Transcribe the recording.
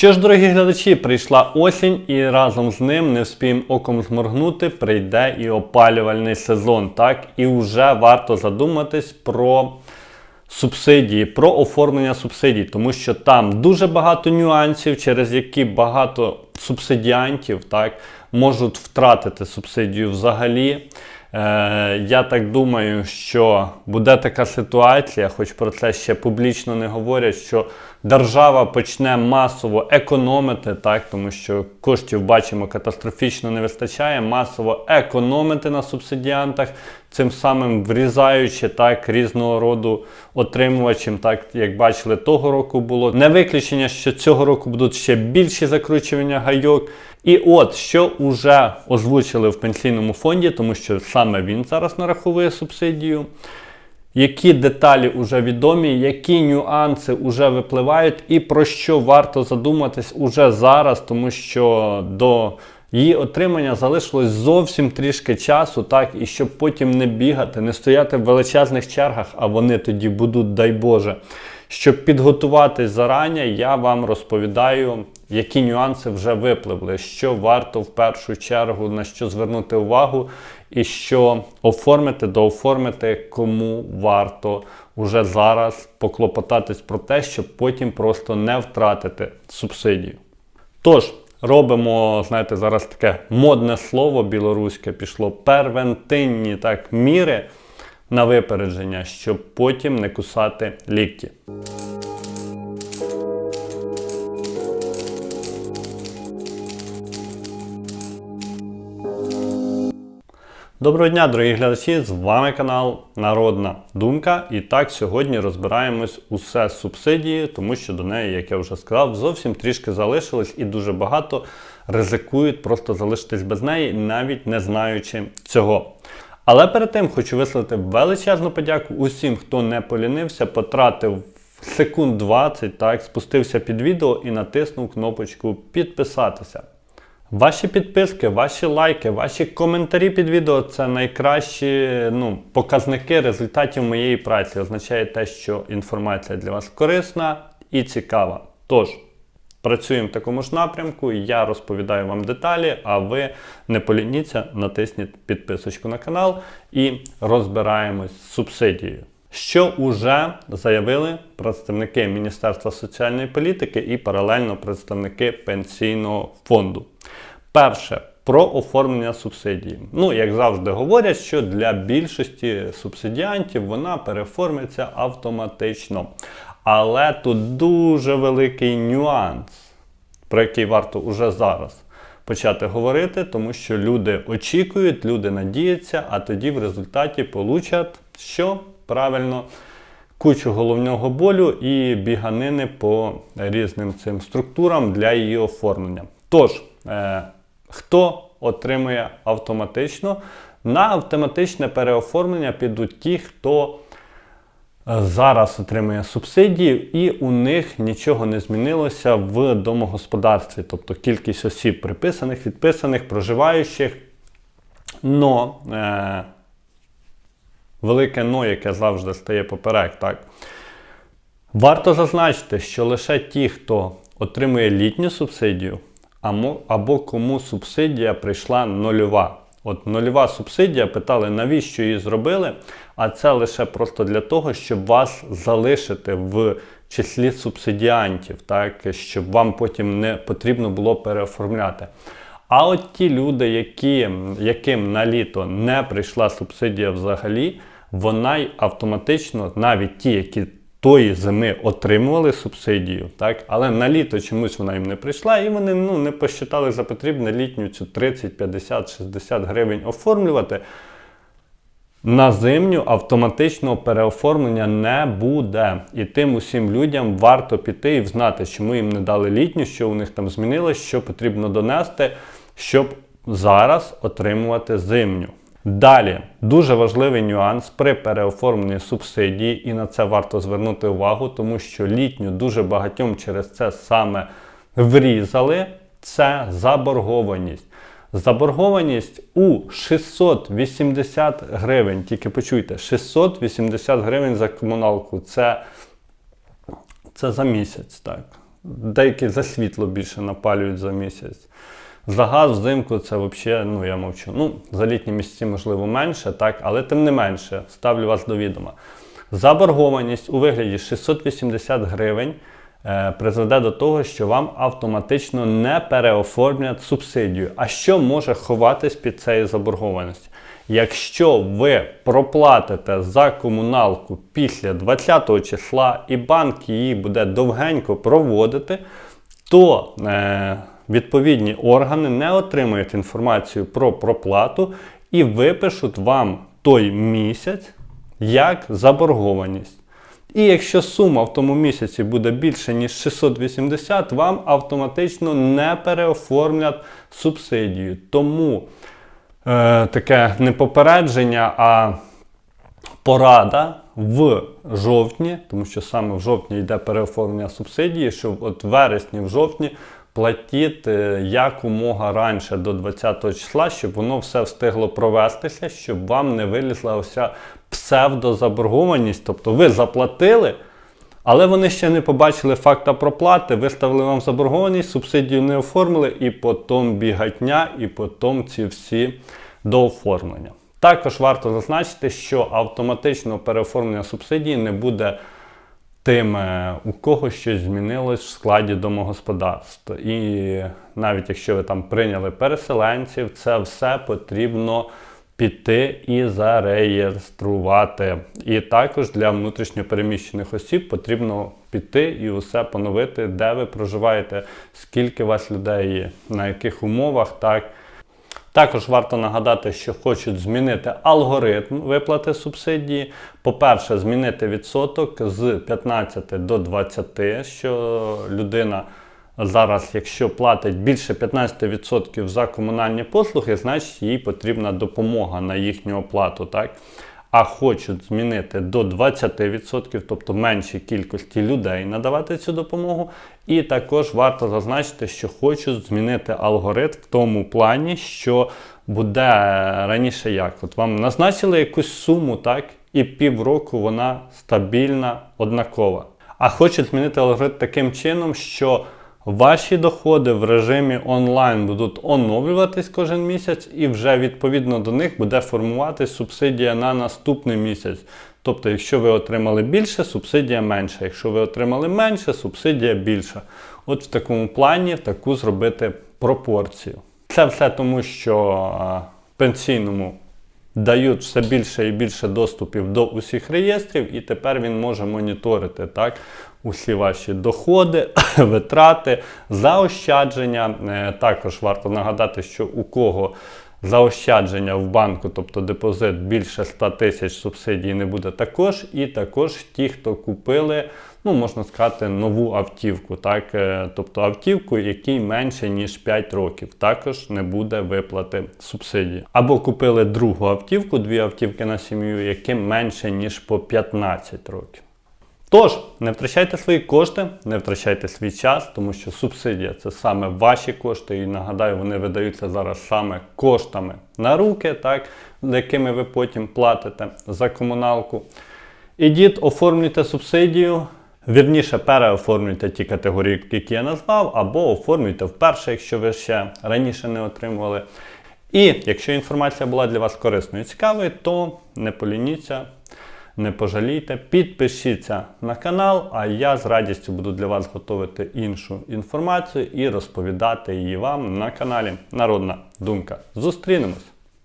Що ж, дорогі глядачі, прийшла осінь, і разом з ним не вспіємо оком зморгнути, прийде і опалювальний сезон. Так, і вже варто задуматись про субсидії, про оформлення субсидій, тому що там дуже багато нюансів, через які багато субсидіантів так, можуть втратити субсидію взагалі. Е, я так думаю, що буде така ситуація, хоч про це ще публічно не говорять, що держава почне масово економити, так, тому що коштів бачимо катастрофічно не вистачає, масово економити на субсидіантах, цим самим врізаючи так різного роду отримувачам, так як бачили, того року було. Не виключення, що цього року будуть ще більші закручування гайок. І от що вже озвучили в пенсійному фонді, тому що саме він зараз нараховує субсидію. Які деталі вже відомі, які нюанси вже випливають, і про що варто задуматись уже зараз, тому що до її отримання залишилось зовсім трішки часу, так, і щоб потім не бігати, не стояти в величезних чергах, а вони тоді будуть, дай Боже. Щоб підготуватись зарані, я вам розповідаю, які нюанси вже випливли, що варто в першу чергу на що звернути увагу, і що оформити, дооформити, кому варто уже зараз поклопотатись про те, щоб потім просто не втратити субсидію. Тож, робимо, знаєте, зараз таке модне слово білоруське пішло первентинні так міри на випередження, щоб потім не кусати лікті. Доброго дня, дорогі глядачі! З вами канал Народна Думка. І так сьогодні розбираємось усе з субсидії, тому що до неї, як я вже сказав, зовсім трішки залишилось і дуже багато ризикують просто залишитись без неї, навіть не знаючи цього. Але перед тим хочу висловити величезну подяку усім, хто не полінився, потратив секунд 20, так, спустився під відео і натиснув кнопочку підписатися. Ваші підписки, ваші лайки, ваші коментарі під відео це найкращі ну, показники результатів моєї праці. Означає те, що інформація для вас корисна і цікава. Тож, працюємо в такому ж напрямку, я розповідаю вам деталі, а ви не полініться, натисніть підписочку на канал і розбираємось з субсидією. Що вже заявили представники Міністерства соціальної політики і паралельно представники пенсійного фонду. Перше. Про оформлення субсидії. Ну, як завжди говорять, що для більшості субсидіантів вона переформиться автоматично. Але тут дуже великий нюанс, про який варто уже зараз почати говорити, тому що люди очікують, люди надіються, а тоді в результаті получать що? Правильно, кучу головного болю і біганини по різним цим структурам для її оформлення. Тож, е, хто отримує автоматично? На автоматичне переоформлення підуть ті, хто е, зараз отримує субсидії, і у них нічого не змінилося в домогосподарстві, тобто кількість осіб приписаних, відписаних, проживаючих. Но е, велике но, яке завжди стає поперек. так. Варто зазначити, що лише ті, хто отримує літню субсидію, або кому субсидія прийшла нульова. От нульова субсидія питали, навіщо її зробили? А це лише просто для того, щоб вас залишити в числі субсидіантів, так, щоб вам потім не потрібно було переоформляти. А от ті люди, які, яким на літо не прийшла субсидія взагалі, вона й автоматично, навіть ті, які тої зими отримували субсидію, так, але на літо чомусь вона їм не прийшла, і вони ну, не посчитали за потрібне літню цю 30, 50, 60 гривень оформлювати. На зимню автоматичного переоформлення не буде. І тим усім людям варто піти і знати, чому їм не дали літню, що у них там змінилось, що потрібно донести, щоб зараз отримувати зимню. Далі дуже важливий нюанс при переоформленні субсидії, і на це варто звернути увагу, тому що літню дуже багатьом через це саме врізали. Це заборгованість. Заборгованість у 680 гривень. Тільки почуйте, 680 гривень за комуналку. Це це за місяць. так. деякі за світло більше напалюють за місяць. За газ взимку це взагалі, ну я мовчу. Ну, за літні місяці, можливо, менше, так, але тим не менше, ставлю вас до відома. Заборгованість у вигляді 680 гривень е, призведе до того, що вам автоматично не переоформлять субсидію. А що може ховатись під цією заборгованістю? Якщо ви проплатите за комуналку після 20 числа і банк її буде довгенько проводити, то е, відповідні органи не отримають інформацію про проплату і випишуть вам той місяць як заборгованість. І якщо сума в тому місяці буде більше, ніж 680, вам автоматично не переоформлять субсидію. Тому е, таке не попередження, а порада в жовтні, тому що саме в жовтні йде переоформлення субсидії, щоб от в вересні, в жовтні платіть якомога раніше до 20 числа, щоб воно все встигло провестися, щоб вам не вилізла ося псевдозаборгованість. Тобто ви заплатили. Але вони ще не побачили факта проплати, виставили вам заборгованість, субсидію не оформили, і потім бігатня, і потім ці всі дооформлення. Також варто зазначити, що автоматичного переоформлення субсидії не буде тим, у кого щось змінилось в складі домогосподарства. І навіть якщо ви там прийняли переселенців, це все потрібно піти і зареєструвати. І також для внутрішньопереміщених осіб потрібно піти і усе поновити, де ви проживаєте, скільки у вас людей є, на яких умовах. так. Також варто нагадати, що хочуть змінити алгоритм виплати субсидії. По-перше, змінити відсоток з 15 до 20, що людина зараз, якщо платить більше 15% за комунальні послуги, значить їй потрібна допомога на їхню оплату. так? А хочуть змінити до 20%, тобто меншій кількості людей надавати цю допомогу. І також варто зазначити, що хочуть змінити алгоритм в тому плані, що буде раніше як. От вам назначили якусь суму, так, і півроку вона стабільна, однакова. А хочуть змінити алгоритм таким чином, що Ваші доходи в режимі онлайн будуть оновлюватись кожен місяць, і вже відповідно до них буде формуватись субсидія на наступний місяць. Тобто, якщо ви отримали більше, субсидія менша. Якщо ви отримали менше, субсидія більша. От в такому плані таку зробити пропорцію. Це все тому, що пенсійному дають все більше і більше доступів до усіх реєстрів, і тепер він може моніторити так, усі ваші доходи, витрати, заощадження. Е, також варто нагадати, що у кого заощадження в банку, тобто депозит більше 100 тисяч субсидій не буде також. І також ті, хто купили, ну можна сказати, нову автівку, так, е, тобто автівку, якій менше ніж 5 років, також не буде виплати субсидії. Або купили другу автівку, дві автівки на сім'ю, яким менше ніж по 15 років. Тож, не втрачайте свої кошти, не втрачайте свій час, тому що субсидія це саме ваші кошти. І нагадаю, вони видаються зараз саме коштами на руки, так, якими ви потім платите за комуналку. Ідіть, оформлюйте субсидію. Вірніше, переоформлюйте ті категорії, які я назвав, або оформлюйте вперше, якщо ви ще раніше не отримували. І якщо інформація була для вас корисною і цікавою, то не полініться не пожалійте. Підпишіться на канал, а я з радістю буду для вас готувати іншу інформацію і розповідати її вам на каналі Народна Думка. Зустрінемось!